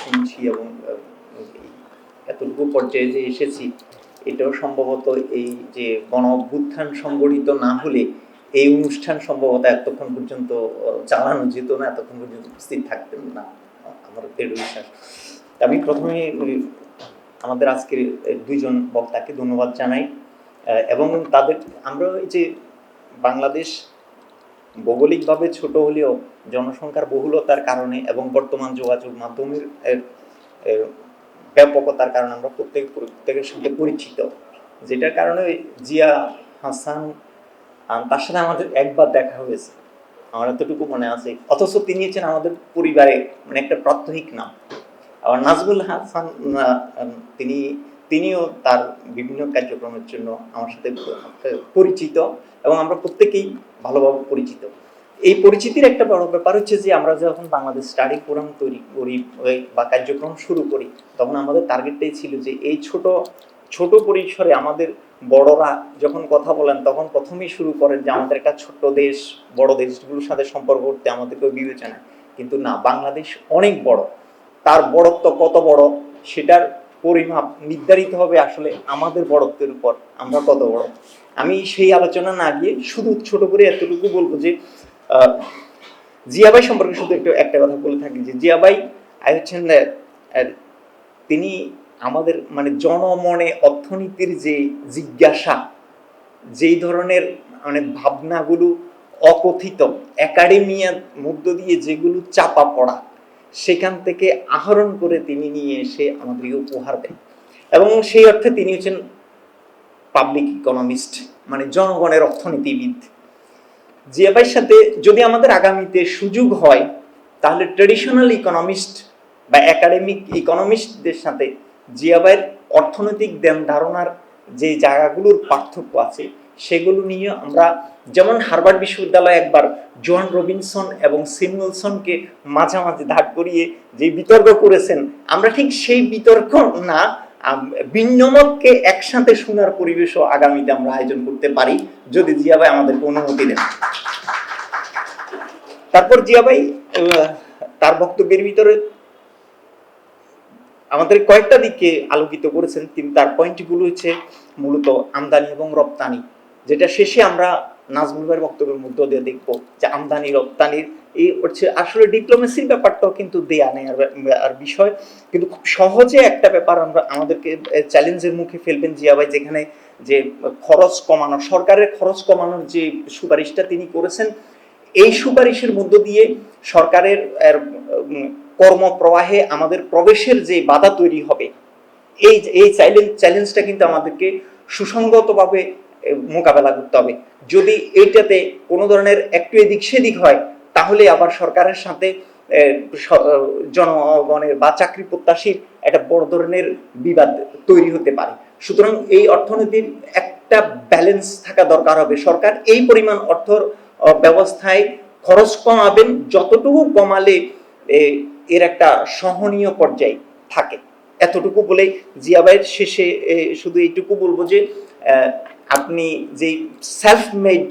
শুনছি এবং এতটুকু পর্যায়ে যে এসেছি, এটাও সম্ভবত এই যে গণ অভ্যুত্থান সংগঠিত না হলে এই অনুষ্ঠান সম্ভবত এতক্ষণ পর্যন্ত চালানো যেত না, এতক্ষণ পর্যন্ত উপস্থিত থাকতেন না, আমার দৃঢ় বিশ্বাস। আমি প্রথমে আমাদের আজকের দুইজন বক্তাকে ধন্যবাদ জানাই এবং তাদের, আমরা এই যে বাংলাদেশ ভৌগোলিকভাবে ছোট হলেও জনসংখ্যার বহুলতার কারণে এবং বর্তমান যোগাযোগ মাধ্যমের ব্যাপকতার কারণে আমরা প্রত্যেক, প্রত্যেকের সাথে পরিচিত। যেটার কারণে জিয়া, হাসান তার সাথে আমাদের একবার দেখা হয়েছে। আমার এতটুকু মনে আছে। অথচ তিনি হচ্ছেন আমাদের পরিবারে মানে একটা প্রাত্যহিক নাম। আবার নাজবুল হাসান তিনি, তিনিও তার বিভিন্ন কার্যক্রমের জন্য আমার সাথে পরিচিত এবং আমরা প্রত্যেকেই ভালোভাবে পরিচিত। এই পরিচিতির একটা বড় ব্যাপার হচ্ছে যে, আমরা যখন বাংলাদেশ স্টাডি ফোরাম তৈরি করি বা কার্যক্রম শুরু করি, তখন আমাদের টার্গেটটাই ছিল যে, এই ছোট ছোট পরিসরে আমাদের বড়রা যখন কথা বলেন, তখন প্রথমেই শুরু করেন যে, আমাদের একটা ছোট্ট দেশ, বড় দেশগুলোর সাথে সম্পর্ক করতে আমাদেরকে বিবেচনা কিন্তু না, বাংলাদেশ অনেক বড়। তার বড়ত্ব কত বড়, সেটার পরিমাপ নির্ধারিত হবে আসলে আমাদের বড়ত্বের উপর। আমরা কত বড়? আমি সেই আলোচনা না গিয়ে শুধু ছোট করে এতটুকু বলব যে জিয়াবাই সম্পর্কে শুধু একটু একটা কথা বলে থাকি যে জিয়াবাই আই হচ্ছেন তিনি আমাদের মানে জনমনে অর্থনীতির যে জিজ্ঞাসা, যেই ধরনের মানে ভাবনাগুলো অকথিত একাডেমিয়ার মধ্য দিয়ে যেগুলো চাপা পড়া সেখান থেকে আহরণ করে তিনি নিয়ে এসে আমাদেরকে উপহার দেন। এবং সেই অর্থে তিনি হচ্ছেন পাবলিক ইকোনমিস্ট মানে জনগণের অর্থনীতিবিদ। জিয়াবাইয়ের সাথে যদি আমাদের আগামীতে সুযোগ হয়, তাহলে ট্রেডিশনাল ইকোনমিস্ট বা একাডেমিক ইকোনমিস্টদের সাথে জিয়াবাইয়ের অর্থনৈতিক দেন ধারণার যে জায়গাগুলোর পার্থক্য আছে সেগুলো নিয়ে আমরা যেমন হার্ভার্ড বিশ্ববিদ্যালয় একবার জোয়ান রবিনসন এবং সিমুলসনকে মাঝামাঝি দাঁড় করিয়ে যে বিতর্ক করেছেন আমরা ঠিক সেই বিতর্ক না ভিন্নমতকে একসাথে শোনার পরিবেশও আগামীতে আমরা আয়োজন করতে পারি। যদি জিয়াবাই আমাদেরকে অনুমতি দেন। তারপর জিয়াবাই আহ, তার বক্তব্যের ভিতরে আমাদের কয়েকটা দিকে আলোকিত করেছেন তিনি তার পয়েন্টগুলো হচ্ছে মূলত আমদানি এবং রপ্তানি। যেটা শেষে আমরা নাজমুল ভাইয়ের বক্তব্যের মধ্য দিয়ে দেখব যে আমদানি রপ্তানির এই হচ্ছে আসলে ডিপ্লোমেসির ব্যাপারটাও কিন্তু দেয়া নেই আর বিষয়। কিন্তু খুব সহজে একটা ব্যাপার আমরা আমাদেরকে চ্যালেঞ্জের মুখে ফেলবেন জিয়া ভাই যেখানে যে খরচ কমানো সরকারের খরচ কমানোর যে সুপারিশটা তিনি করেছেন এই সুপারিশের মধ্য দিয়ে সরকারের কর্মপ্রবাহে আমাদের প্রবেশের যে বাধা তৈরি হবে এই এই চ্যালেঞ্জ চ্যালেঞ্জটা কিন্তু আমাদেরকে সুসংগতভাবে এ, মোকাবেলা করতে হবে। যদি এইটাতে কোনো ধরনের একটু এদিক সেদিক হয়, তাহলে আবার সরকারের সাথে জনগণের বা চাকরি প্রত্যাশীর একটা বড় ধরনের বিবাদ তৈরি হতে পারে। সুতরাং এই অর্থনীতির একটা ব্যালেন্স থাকা দরকার হবে। সরকার এই পরিমাণ অর্থ ব্যবস্থায় খরচ কমাবেন যতটুকু কমালে এর একটা সহনীয় পর্যায়ে থাকে। এতটুকু বলে জিয়াবাইয়ের শেষে শুধু এইটুকু বলব যে আপনি যে সেলফ মেড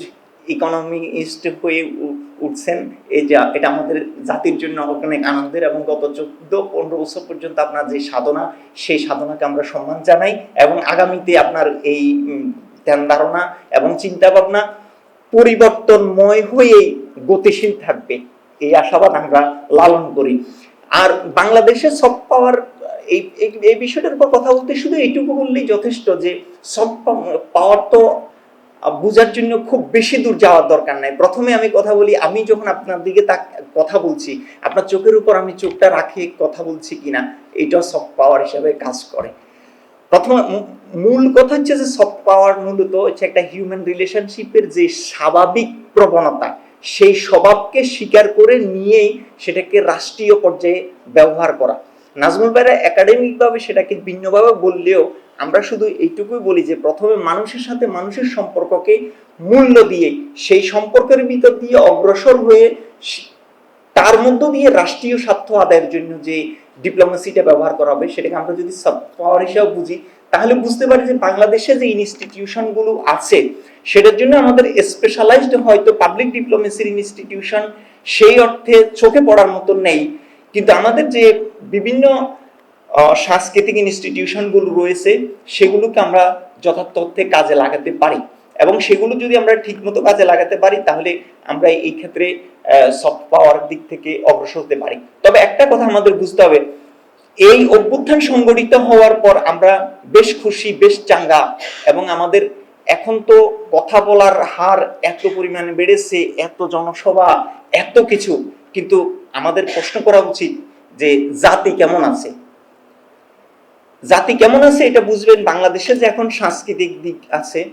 ইকোনমিস্ট হয়ে উঠছেন যে, এটা আমাদের জাতির জন্য অনেক আনন্দের এবং গত চোদ্দ, পনেরো বছর পর্যন্ত আপনার যে সাধনা, সেই সাধনাকে আমরা সম্মান জানাই এবং আগামীতে আপনার এই ধ্যান ধারণা এবং চিন্তা ভাবনা পরিবর্তনময় হয়েই গতিশীল থাকবে। এই আশাবাদ আমরা লালন করি। আর বাংলাদেশে সফট পাওয়ার এই বিষয়টার উপর কথা বলতে শুধু এইটুকু বললেই যথেষ্ট যে সব পাওয়ার তো বোঝার জন্য খুব বেশি দূর যাওয়ার দরকার নাই। প্রথমে আমি কথা বলি, আমি যখন আপনার দিকে তাক, কথা বলছি, আপনার চোখের উপর আমি চোখটা রাখে, কথা বলছি কিনা এটাও সফট পাওয়ার হিসাবে কাজ করে। প্রথম মূল কথা হচ্ছে যে সফট পাওয়ার মূলত হচ্ছে একটা হিউম্যান রিলেশনশিপের যে স্বাভাবিক প্রবণতা, সেই স্বভাবকে স্বীকার করে নিয়েই সেটাকে রাষ্ট্রীয় পর্যায়ে ব্যবহার করা। নাজমুল ভাইরা একাডেমিকভাবে সেটাকে ভিন্নভাবে বললেও আমরা শুধু এইটুকুই বলি যে প্রথমে মানুষের সাথে মানুষের সম্পর্ককে মূল্য দিয়ে, সেই সম্পর্কের ভিতর দিয়ে অগ্রসর হয়ে তার মধ্য দিয়ে রাষ্ট্রীয় স্বার্থ আদায়ের জন্য যে ডিপ্লোমেসিটা ব্যবহার করা হবে, সেটাকে আমরা যদি সফট পাওয়ার হিসাবে বুঝি, তাহলে বুঝতে পারি যে বাংলাদেশে যে ইনস্টিটিউশনগুলো আছে, সেটার জন্য আমাদের স্পেশালাইজড হয়তো পাবলিক ডিপ্লোমেসির ইনস্টিটিউশন সেই অর্থে চোখে পড়ার মতো নেই। কিন্তু আমাদের যে বিভিন্ন সাংস্কৃতিক ইনস্টিটিউশনগুলো রয়েছে, সেগুলোকে আমরা যথার্থ কাজে লাগাতে পারি। এবং সেগুলো যদি আমরা ঠিকমতো কাজে লাগাতে পারি, তাহলে আমরা এই ক্ষেত্রে সফট পাওয়ার দিক থেকে অগ্রসর হতে পারি। তবে একটা কথা আমাদের বুঝতে হবে, এই অভ্যুত্থান সংগঠিত হওয়ার পর আমরা বেশ খুশি, বেশ চাঙ্গা, এবং আমাদের এখন তো কথা বলার হার এত পরিমাণে বেড়েছে, এত জনসভা, এত কিছু। কিন্তু আমাদের প্রশ্ন করা উচিত যে জাতি কেমন আছে? জাতি কেমন আছে এটা বুঝবেন বাংলাদেশে যে এখন সাংস্কৃতিক দিক আছে।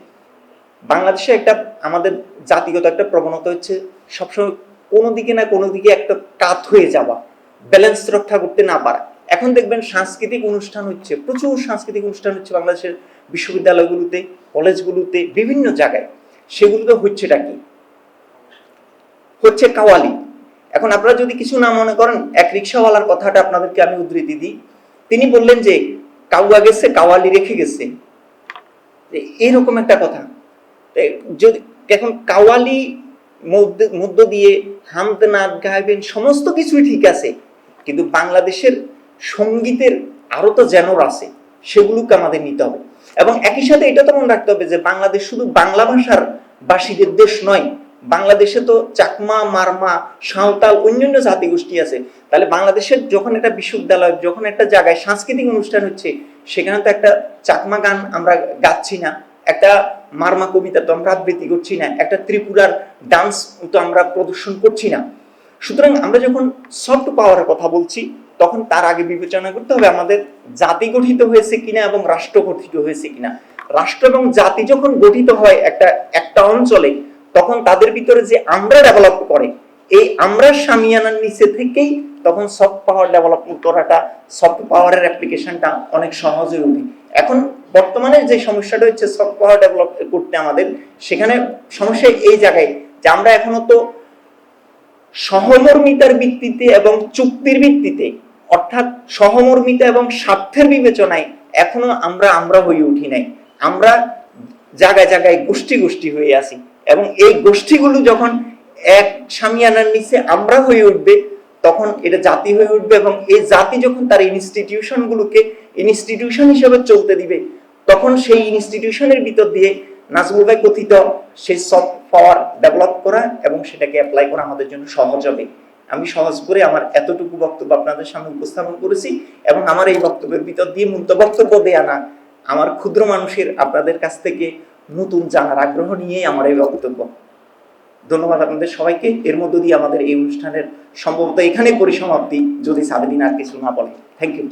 বাংলাদেশে একটা আমাদের জাতিগত একটা প্রবণতা হচ্ছে সবসময় কোনো দিকে না কোনো দিকে একটা কাত হয়ে যাওয়া ব্যালেন্স রক্ষা করতে না পারা। এখন দেখবেন সাংস্কৃতিক অনুষ্ঠান হচ্ছে, প্রচুর সাংস্কৃতিক অনুষ্ঠান হচ্ছে বাংলাদেশের বিশ্ববিদ্যালয়গুলোতে, কলেজগুলোতে, বিভিন্ন জায়গায়। সেগুলোতে হচ্ছেটা কি? হচ্ছে কাওয়ালি। এখন আপনারা যদি কিছু না মনে করেন, এক রিক্সাওয়ালার কথাটা আপনাদেরকে আমি উদ্ধৃতি দিই। তিনি বললেন যে, কাউয়া গেছে, কাওয়ালি রেখে গেছে। যে এরকম একটা কথা। যদি, এখন কাওয়ালি মধ্য দিয়ে হামদ নাচ গাইবেন, সমস্ত কিছুই ঠিক আছে। কিন্তু বাংলাদেশের সঙ্গীতের আরও তো জেনর আছে, সেগুলোকে আমাদের নিতে হবে। এবং একই সাথে এটা তো মনে রাখতে হবে যে, বাংলাদেশ শুধু বাংলা ভাষার বাসীদের দেশ নয় বাংলাদেশে তো চাকমা, মারমা, সাঁওতাল, অন্যান্য জাতিগোষ্ঠী আছে। তাহলে বাংলাদেশের যখন একটা বিশ্ববিদ্যালয়, যখন একটা জায়গায় সাংস্কৃতিক অনুষ্ঠান হচ্ছে, সেখানে তো একটা চাকমা গান আমরা গাচ্ছি না, একটা মারমা কবিতা তো আমরা আবৃত্তি করছি না, একটা ত্রিপুরার ডান্স তো আমরা প্রদর্শন করছি না। সুতরাং আমরা যখন সফট পাওয়ারের কথা বলছি, তখন তার আগে বিবেচনা করতে হবে আমাদের জাতি গঠিত হয়েছে কিনা এবং রাষ্ট্র গঠিত হয়েছে কিনা। রাষ্ট্র এবং জাতি যখন গঠিত হয় একটা একটা অঞ্চলে তখন তাদের ভিতরে যে আমরা ডেভেলপ করে, এই আমরা সামিয়ানার নিচে থেকেই তখন সফট পাওয়ার ডেভেলপ করাটা সফট পাওয়ারের অ্যাপ্লিকেশনটা অনেক সহজ হয়ে ওঠে। এখন বর্তমানে যে সমস্যাটা হচ্ছে সফট পাওয়ার ডেভেলপ করতে আমাদের, সেখানে সমস্যা এই জায়গায় যে আমরা এখনও তো সহমর্মিতার ভিত্তিতে এবং চুক্তির ভিত্তিতে, অর্থাৎ সহমর্মিতা এবং স্বার্থের বিবেচনায় এখনও আমরা আমরা হয়ে উঠি নাই। আমরা জায়গায় জায়গায় গোষ্ঠী গোষ্ঠী হয়ে আছি। এবং এই গোষ্ঠীগুলো যখন এক সামিয়ানার নিচে আমরা হয়ে উঠবে, তখন এটা জাতি হয়ে উঠবে এবং এই জাতি যখন তার ইনস্টিটিউশনগুলোকে ইনস্টিটিউশন হিসেবে চলতে দিবে, তখন সেই ইনস্টিটিউশনের ভিতর দিয়ে নাজমুল ভাই কথিত সেই সফট পাওয়ার ডেভেলপ করা এবং সেটাকে অ্যাপ্লাই করা আমাদের জন্য সহজ হবে। আমি সহজ করে আমার এতটুকু বক্তব্য আপনাদের সামনে উপস্থাপন করেছি এবং আমার এই বক্তব্যের ভিতর দিয়ে মূলত বক্তব্য দেয়া না, আমার ক্ষুদ্র মানুষের আপনাদের কাছ থেকে নতুন জানার আগ্রহ নিয়েই আমার এই বক্তব্য। ধন্যবাদ আপনাদের সবাইকে। এর মধ্য দিয়ে আমাদের এই অনুষ্ঠানের সম্ভবত এখানে পরিসমাপ্তি, যদি সাবেদিন আর কিছু না বলে। Thank you